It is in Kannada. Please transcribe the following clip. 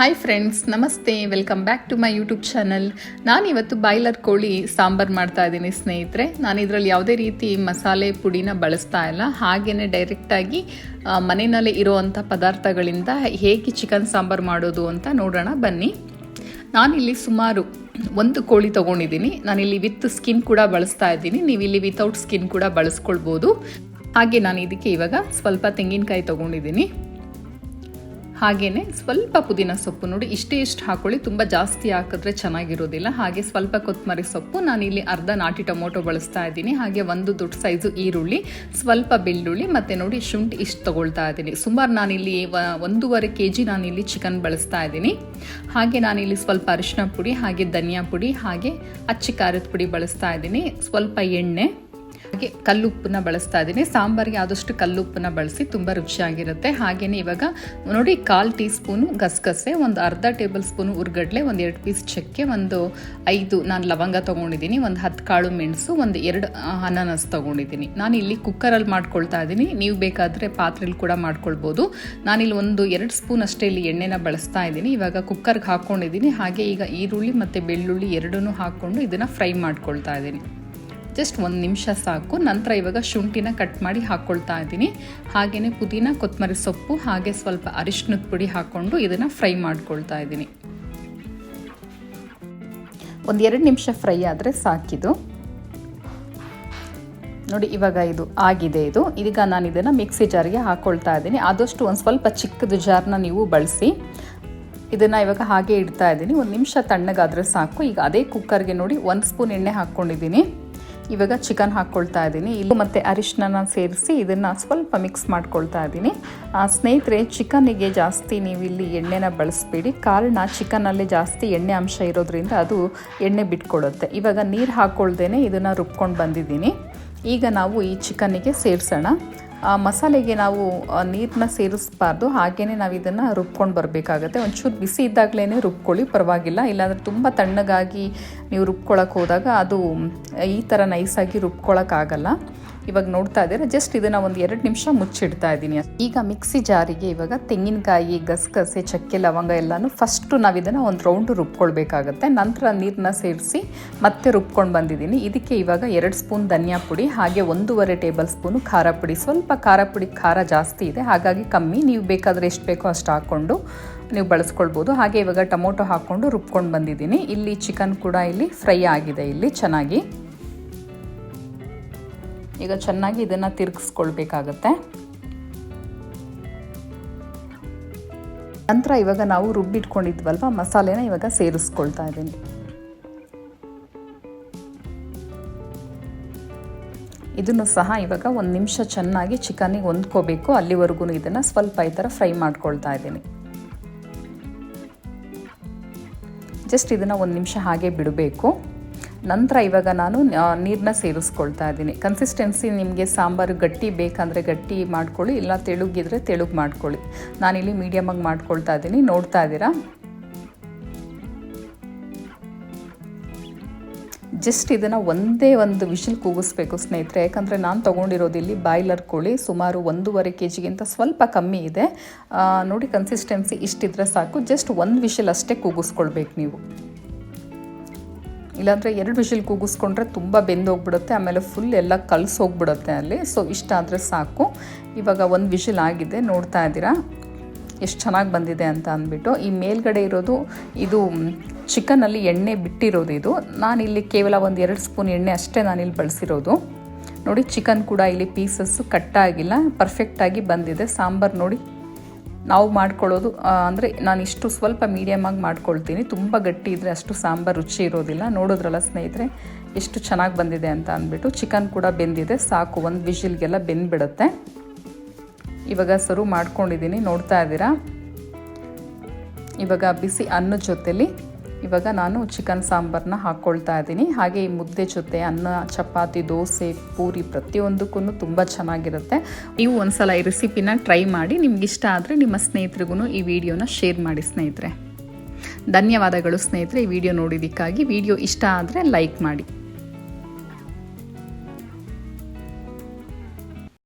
ಹಾಯ್ ಫ್ರೆಂಡ್ಸ್ ನಮಸ್ತೆ welcome back to my YouTube channel ನಾನಿವತ್ತು ಬಾಯ್ಲರ್ ಕೋಳಿ ಸಾಂಬಾರು ಮಾಡ್ತಾ ಇದ್ದೀನಿ ಸ್ನೇಹಿತರೆ. ನಾನು ಇದರಲ್ಲಿ ಯಾವುದೇ ರೀತಿ ಮಸಾಲೆ ಪುಡಿನ ಬಳಸ್ತಾ ಇಲ್ಲ. ಹಾಗೆಯೇ ಡೈರೆಕ್ಟಾಗಿ ಮನೆಯಲ್ಲಿ ಇರುವಂಥ ಪದಾರ್ಥಗಳಿಂದ ಹೇಗೆ ಚಿಕನ್ ಸಾಂಬಾರು ಮಾಡೋದು ಅಂತ ನೋಡೋಣ, ಬನ್ನಿ. ನಾನಿಲ್ಲಿ ಸುಮಾರು ಒಂದು ಕೋಳಿ ತೊಗೊಂಡಿದ್ದೀನಿ. ನಾನಿಲ್ಲಿ ವಿತ್ ಸ್ಕಿನ್ ಕೂಡ ಬಳಸ್ತಾ ಇದ್ದೀನಿ. ನೀವು ಇಲ್ಲಿ ವಿತೌಟ್ ಸ್ಕಿನ್ ಕೂಡ ಬಳಸ್ಕೊಳ್ಬೋದು. ಹಾಗೆ ನಾನು ಇದಕ್ಕೆ ಇವಾಗ ಸ್ವಲ್ಪ ತೆಂಗಿನಕಾಯಿ ತೊಗೊಂಡಿದ್ದೀನಿ. ಹಾಗೆಯೇ ಸ್ವಲ್ಪ ಪುದೀನ ಸೊಪ್ಪು ನೋಡಿ, ಇಷ್ಟೇ ಇಷ್ಟು ಹಾಕೊಳ್ಳಿ, ತುಂಬ ಜಾಸ್ತಿ ಹಾಕಿದ್ರೆ ಚೆನ್ನಾಗಿರೋದಿಲ್ಲ. ಹಾಗೆ ಸ್ವಲ್ಪ ಕೊತ್ತಂಬರಿ ಸೊಪ್ಪು ನಾನು ಇಲ್ಲಿ ಅರ್ಧ ನಾಟಿ ಟೊಮೊಟೊ ಬಳಸ್ತಾ ಇದ್ದೀನಿ. ಹಾಗೆ ಒಂದು ದೊಡ್ಡ ಸೈಜು ಈರುಳ್ಳಿ, ಸ್ವಲ್ಪ ಬೆಳ್ಳುಳ್ಳಿ, ಮತ್ತು ನೋಡಿ ಶುಂಠಿ ಇಷ್ಟು ತೊಗೊಳ್ತಾ ಇದ್ದೀನಿ. ಸುಮಾರು ನಾನಿಲ್ಲಿ ಒಂದೂವರೆ ಕೆ ಜಿ ನಾನಿಲ್ಲಿ ಚಿಕನ್ ಬಳಸ್ತಾ ಇದ್ದೀನಿ. ಹಾಗೆ ನಾನಿಲ್ಲಿ ಸ್ವಲ್ಪ ಅರಿಶಿನ ಪುಡಿ, ಹಾಗೆ ಧನಿಯಾ ಪುಡಿ, ಹಾಗೆ ಅಚ್ಚಿ ಖಾರದ ಪುಡಿ ಬಳಸ್ತಾ ಇದ್ದೀನಿ. ಸ್ವಲ್ಪ ಎಣ್ಣೆ ಹಾಗೆ ಕಲ್ಲುಪ್ಪನ್ನ ಬಳಸ್ತಾ ಇದ್ದೀನಿ. ಸಾಂಬಾರಿಗೆ ಆದಷ್ಟು ಕಲ್ಲುಪ್ಪನ್ನ ಬಳಸಿ ತುಂಬ ರುಚಿಯಾಗಿರುತ್ತೆ. ಹಾಗೆಯೇ ಇವಾಗ ನೋಡಿ ಕಾಲು ಟೀ ಸ್ಪೂನು ಗಸಗಸೆ, ಒಂದು ಅರ್ಧ ಟೇಬಲ್ ಸ್ಪೂನು ಉರ್ಗಡ್ಲೆ, ಒಂದು ಎರಡು ಪೀಸ್ ಚಕ್ಕೆ, ಒಂದು ಐದು ನಾನು ಲವಂಗ ತೊಗೊಂಡಿದ್ದೀನಿ, ಒಂದು ಹತ್ತು ಕಾಳು ಮೆಣಸು, ಒಂದು ಎರಡು ಅನಾನಸ್ ತೊಗೊಂಡಿದ್ದೀನಿ. ನಾನು ಇಲ್ಲಿ ಕುಕ್ಕರಲ್ಲಿ ಮಾಡ್ಕೊಳ್ತಾ ಇದ್ದೀನಿ. ನೀವು ಬೇಕಾದರೆ ಪಾತ್ರೆಯಲ್ಲಿ ಕೂಡ ಮಾಡ್ಕೊಳ್ಬೋದು. ನಾನಿಲ್ಲಿ ಒಂದು ಎರಡು ಸ್ಪೂನ್ ಅಷ್ಟೇ ಇಲ್ಲಿ ಎಣ್ಣೆನ ಬಳಸ್ತಾ ಇದ್ದೀನಿ. ಇವಾಗ ಕುಕ್ಕರ್ಗೆ ಹಾಕ್ಕೊಂಡಿದ್ದೀನಿ ಹಾಗೆ ಈಗ ಈರುಳ್ಳಿ ಮತ್ತು ಬೆಳ್ಳುಳ್ಳಿ ಎರಡನ್ನೂ ಹಾಕ್ಕೊಂಡು ಇದನ್ನು ಫ್ರೈ ಮಾಡ್ಕೊಳ್ತಾ ಇದ್ದೀನಿ. ಜಸ್ಟ್ ಒಂದು ನಿಮಿಷ ಸಾಕು. ನಂತರ ಇವಾಗ ಶುಂಠಿನ ಕಟ್ ಮಾಡಿ ಹಾಕ್ಕೊಳ್ತಾ ಇದ್ದೀನಿ. ಹಾಗೆಯೇ ಪುದೀನ ಕೊತ್ತಂಬರಿ ಸೊಪ್ಪು, ಹಾಗೆ ಸ್ವಲ್ಪ ಅರಿಶಿನದ ಪುಡಿ ಹಾಕ್ಕೊಂಡು ಇದನ್ನು ಫ್ರೈ ಮಾಡ್ಕೊಳ್ತಾ ಇದ್ದೀನಿ. ಒಂದು ಎರಡು ನಿಮಿಷ ಫ್ರೈ ಆದರೆ ಸಾಕಿದು. ನೋಡಿ, ಇವಾಗ ಇದು ಆಗಿದೆ ಇದು. ಈಗ ನಾನು ಇದನ್ನು ಮಿಕ್ಸಿ ಜಾರಿಗೆ ಹಾಕ್ಕೊಳ್ತಾ ಇದ್ದೀನಿ. ಆದಷ್ಟು ಒಂದು ಸ್ವಲ್ಪ ಚಿಕ್ಕದು ಜಾರ್ನ ನೀವು ಬಳಸಿ. ಇದನ್ನು ಇವಾಗ ಹಾಗೆ ಇಡ್ತಾ ಇದ್ದೀನಿ. ಒಂದು ನಿಮಿಷ ತಣ್ಣಗಾದರೆ ಸಾಕು. ಈಗ ಅದೇ ಕುಕ್ಕರ್ಗೆ ನೋಡಿ, ಒಂದು ಸ್ಪೂನ್ ಎಣ್ಣೆ ಹಾಕ್ಕೊಂಡಿದ್ದೀನಿ ಇವಾಗ ಚಿಕನ್ ಹಾಕ್ಕೊಳ್ತಾ ಇದ್ದೀನಿ. ಇಲ್ಲಿ ಮತ್ತು ಅರಿಶಿನ ಸೇರಿಸಿ ಇದನ್ನು ಸ್ವಲ್ಪ ಮಿಕ್ಸ್ ಮಾಡ್ಕೊಳ್ತಾ ಇದ್ದೀನಿ. ಸ್ನೇಹಿತರೆ, ಚಿಕನ್ನಿಗೆ ಜಾಸ್ತಿ ನೀವು ಇಲ್ಲಿ ಎಣ್ಣೆನ ಬಳಸಬೇಡಿ. ಕಾರಣ ಚಿಕನಲ್ಲಿ ಜಾಸ್ತಿ ಎಣ್ಣೆ ಅಂಶ ಇರೋದ್ರಿಂದ ಅದು ಎಣ್ಣೆ ಬಿಟ್ಕೊಡುತ್ತೆ. ಇವಾಗ ನೀರು ಹಾಕ್ಕೊಳ್ದೇನೆ ಇದನ್ನು ರುಬ್ಕೊಂಡು ಬಂದಿದ್ದೀನಿ. ಈಗ ನಾವು ಈ ಚಿಕನ್ನಿಗೆ ಸೇರಿಸೋಣ. ಮಸಾಲೆಗೆ ನಾವು ನೀರನ್ನ ಸೇರಿಸ್ಬಾರ್ದು. ಹಾಗೆಯೇ ನಾವು ಇದನ್ನು ರುಬ್ಕೊಂಡು ಬರಬೇಕಾಗತ್ತೆ. ಒಂಚೂರು ಬಿಸಿ ಇದ್ದಾಗಲೇ ರುಬ್ಕೊಳ್ಳಿ, ಪರವಾಗಿಲ್ಲ. ಇಲ್ಲಾಂದರೆ ತುಂಬ ತಣ್ಣಗಾಗಿ ನೀವು ರುಬ್ಕೊಳಕ್ಕೆ ಹೋದಾಗ ಅದು, ಈ ಥರ ನೈಸಾಗಿ ರುಬ್ಕೊಳಕ್ಕಾಗಲ್ಲ ಇವಾಗ ನೋಡ್ತಾ ಇದ್ದೀರಾ ಜಸ್ಟ್ ಇದನ್ನು ಒಂದು ಎರಡು ನಿಮಿಷ ಮುಚ್ಚಿಡ್ತಾ ಇದ್ದೀನಿ. ಈಗ ಮಿಕ್ಸಿ ಜಾರಿಗೆ ಇವಾಗ ತೆಂಗಿನಕಾಯಿ, ಗಸಗಸೆ, ಚಕ್ಕೆ, ಲವಂಗ ಎಲ್ಲಾನು ಫಸ್ಟು ನಾವು ಇದನ್ನು ಒಂದು ರೌಂಡು ರುಬ್ಕೊಳ್ಬೇಕಾಗತ್ತೆ. ನಂತರ ನೀರನ್ನ ಸೇರಿಸಿ ಮತ್ತೆ ರುಬ್ಕೊಂಡು ಬಂದಿದ್ದೀನಿ. ಇದಕ್ಕೆ ಇವಾಗ ಎರಡು ಸ್ಪೂನ್ ಧನಿಯಾ ಪುಡಿ, ಹಾಗೆ ಒಂದೂವರೆ ಟೇಬಲ್ ಸ್ಪೂನು ಖಾರ ಪುಡಿ. ಸ್ವಲ್ಪ ಖಾರ ಪುಡಿ ಖಾರ ಜಾಸ್ತಿ ಇದೆ, ಹಾಗಾಗಿ ಕಮ್ಮಿ. ನೀವು ಬೇಕಾದರೆ ಎಷ್ಟು ಬೇಕೋ ಅಷ್ಟು ಹಾಕ್ಕೊಂಡು ನೀವು ಬಳಸ್ಕೊಳ್ಬೋದು. ಹಾಗೆ ಇವಾಗ ಟೊಮೊಟೊ ಹಾಕ್ಕೊಂಡು ರುಬ್ಕೊಂಡು ಬಂದಿದ್ದೀನಿ. ಇಲ್ಲಿ ಚಿಕನ್ ಕೂಡ ಇಲ್ಲಿ ಫ್ರೈ ಆಗಿದೆ, ಇಲ್ಲಿ ಚೆನ್ನಾಗಿ. ಈಗ ಚೆನ್ನಾಗಿ ಇದನ್ನು ತಿರುಗಿಸ್ಕೊಳ್ಬೇಕಾಗತ್ತೆ. ನಂತರ ಇವಾಗ ನಾವು ರುಬ್ಬಿಟ್ಕೊಂಡಿದ್ವಲ್ವ, ಮಸಾಲೆನ ಇವಾಗ ಸೇರಿಸ್ಕೊಳ್ತಾ ಇದ್ದೀನಿ. ಇದನ್ನು ಸಹ ಇವಾಗ ಒಂದು ನಿಮಿಷ ಚೆನ್ನಾಗಿ ಚಿಕನಿಗೆ ಹೊಂದ್ಕೋಬೇಕು. ಅಲ್ಲಿವರೆಗೂ ಇದನ್ನು ಸ್ವಲ್ಪ ಈ ಥರ ಫ್ರೈ ಮಾಡ್ಕೊಳ್ತಾ ಇದ್ದೀನಿ. ಜಸ್ಟ್ ಇದನ್ನು ಒಂದು ನಿಮಿಷ ಹಾಗೆ ಬಿಡಬೇಕು. ನಂತರ ಇವಾಗ ನಾನು ನೀರನ್ನ ಸೇರಿಸ್ಕೊಳ್ತಾ ಇದ್ದೀನಿ. ಕನ್ಸಿಸ್ಟೆನ್ಸಿ ನಿಮಗೆ ಸಾಂಬಾರು ಗಟ್ಟಿ ಬೇಕಂದರೆ ಗಟ್ಟಿ ಮಾಡ್ಕೊಳ್ಳಿ, ಇಲ್ಲ ತೆಳುಗಿದ್ರೆ ತೆಳುಗೆ ಮಾಡ್ಕೊಳ್ಳಿ. ನಾನಿಲ್ಲಿ ಮೀಡಿಯಮಾಗಿ ಮಾಡ್ಕೊಳ್ತಾ ಇದ್ದೀನಿ. ನೋಡ್ತಾ ಇದ್ದೀರಾ? ಜಸ್ಟ್ ಇದನ್ನು ಒಂದೇ ಒಂದು ವಿಷಲ್ ಕೂಗಿಸ್ಬೇಕು ಸ್ನೇಹಿತರೆ. ಯಾಕಂದರೆ ನಾನು ತೊಗೊಂಡಿರೋದು ಇಲ್ಲಿ ಬಾಯ್ಲರ್ ಕೋಳಿ. ಸುಮಾರು ಒಂದೂವರೆ ಕೆ ಜಿಗಿಂತ ಸ್ವಲ್ಪ ಕಮ್ಮಿ ಇದೆ. ನೋಡಿ ಕನ್ಸಿಸ್ಟೆನ್ಸಿ ಇಷ್ಟಿದ್ರೆ ಸಾಕು. ಜಸ್ಟ್ ಒಂದು ವಿಷಲ್ ಅಷ್ಟೇ ಕೂಗಿಸ್ಕೊಳ್ಬೇಕು ನೀವು. ಇಲ್ಲಾಂದರೆ ಎರಡು ವಿಷಲ್ ಕೂಗಿಸ್ಕೊಂಡ್ರೆ ತುಂಬ ಬೆಂದೋಗ್ಬಿಡುತ್ತೆ, ಆಮೇಲೆ ಫುಲ್ ಎಲ್ಲ ಕಲಸೋಗ್ಬಿಡುತ್ತೆ ಅಲ್ಲಿ. ಸೊ ಇಷ್ಟ ಆದರೆ ಸಾಕು. ಇವಾಗ ಒಂದು ವಿಷಲ್ ಆಗಿದೆ, ನೋಡ್ತಾ ಇದ್ದೀರಾ? ಎಷ್ಟು ಚೆನ್ನಾಗಿ ಬಂದಿದೆ ಅಂತ ಅಂದ್ಬಿಟ್ಟು. ಈ ಮೇಲ್ಗಡೆ ಇರೋದು, ಇದು ಚಿಕನಲ್ಲಿ ಎಣ್ಣೆ ಬಿಟ್ಟಿರೋದು ಇದು. ನಾನಿಲ್ಲಿ ಕೇವಲ ಒಂದು ಎರಡು ಸ್ಪೂನ್ ಎಣ್ಣೆ ಅಷ್ಟೇ ನಾನಿಲ್ಲಿ ಬಳಸಿರೋದು. ನೋಡಿ, ಚಿಕನ್ ಕೂಡ ಇಲ್ಲಿ ಪೀಸಸ್ಸು ಕಟ್ಟಾಗಿಲ್ಲ ಪರ್ಫೆಕ್ಟಾಗಿ ಬಂದಿದೆ. ಸಾಂಬಾರು ನೋಡಿ. ನಾವು ಮಾಡ್ಕೊಳ್ಳೋದು ಅಂದರೆ ನಾನು ಇಷ್ಟು ಸ್ವಲ್ಪ ಮೀಡಿಯಮಾಗಿ ಮಾಡ್ಕೊಳ್ತೀನಿ. ತುಂಬ ಗಟ್ಟಿ ಇದ್ದರೆ ಅಷ್ಟು ಸಾಂಬಾರು ರುಚಿ ಇರೋದಿಲ್ಲ. ನೋಡಿದ್ರಲ್ಲ ಸ್ನೇಹಿತರೆ, ಎಷ್ಟು ಚೆನ್ನಾಗಿ ಬಂದಿದೆ ಅಂತ ಅಂದ್ಬಿಟ್ಟು ಚಿಕನ್ ಕೂಡ ಬೆಂದಿದೆ. ಸಾಕು, ಒಂದು ವಿಷಿಲ್ಗೆಲ್ಲ ಬೆಂದ್ಬಿಡುತ್ತೆ. ಇವಾಗ ಸರ್ವ್ ಮಾಡ್ಕೊಂಡಿದ್ದೀನಿ. ನೋಡ್ತಾ ಇದ್ದೀರಾ? ಇವಾಗ ಬಿಸಿ ಅನ್ನದ ಜೊತೆಲಿ ಇವಾಗ ನಾನು ಚಿಕನ್ ಸಾಂಬಾರನ್ನ ಹಾಕ್ಕೊಳ್ತಾ ಇದ್ದೀನಿ. ಹಾಗೆ ಈ ಮುದ್ದೆ ಜೊತೆ ಅನ್ನ, ಚಪಾತಿ, ದೋಸೆ, ಪೂರಿ ಪ್ರತಿಯೊಂದಕ್ಕೂ ತುಂಬ ಚೆನ್ನಾಗಿರುತ್ತೆ. ನೀವು ಒಂದ್ಸಲ ಈ ರೆಸಿಪಿನ ಟ್ರೈ ಮಾಡಿ, ನಿಮ್ಗೆ ಇಷ್ಟ ಆದರೆ ನಿಮ್ಮ ಸ್ನೇಹಿತರಿಗೂ ಈ ವಿಡಿಯೋನ ಶೇರ್ ಮಾಡಿ ಸ್ನೇಹಿತರೆ. ಧನ್ಯವಾದಗಳು ಸ್ನೇಹಿತರೆ ಈ ವಿಡಿಯೋ ನೋಡಿದ್ದಕ್ಕಾಗಿ. ವಿಡಿಯೋ ಇಷ್ಟ ಆದರೆ ಲೈಕ್ ಮಾಡಿ.